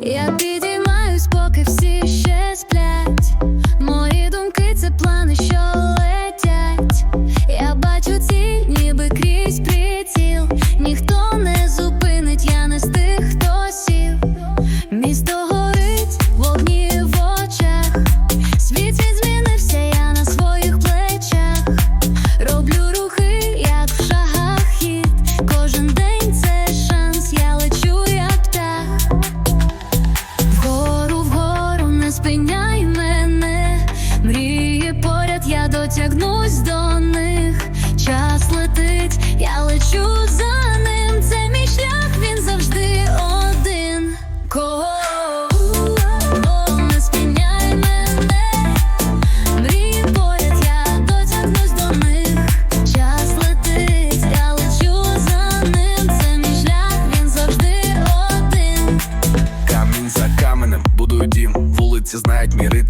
Я підійду тягнусь до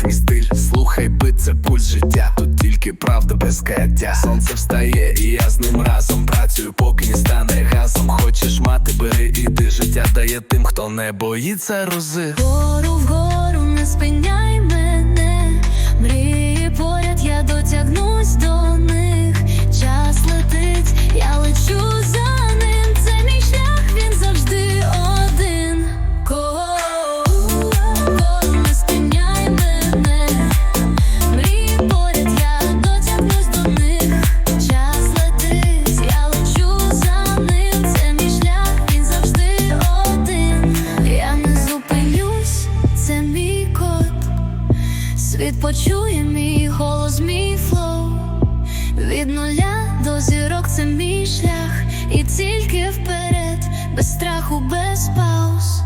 мій стиль, слухай би, це пульс життя, тут тільки правда без каття. Сонце встає, і я з ним разом працюю, поки не стане газом. Хочеш мати, бери, іди життя дає тим, хто не боїться рози. Гору вгору не спиняй. Світ почує мій голос, мій флоу. Від нуля до зірок це мій шлях, і тільки вперед, без страху, без пауз.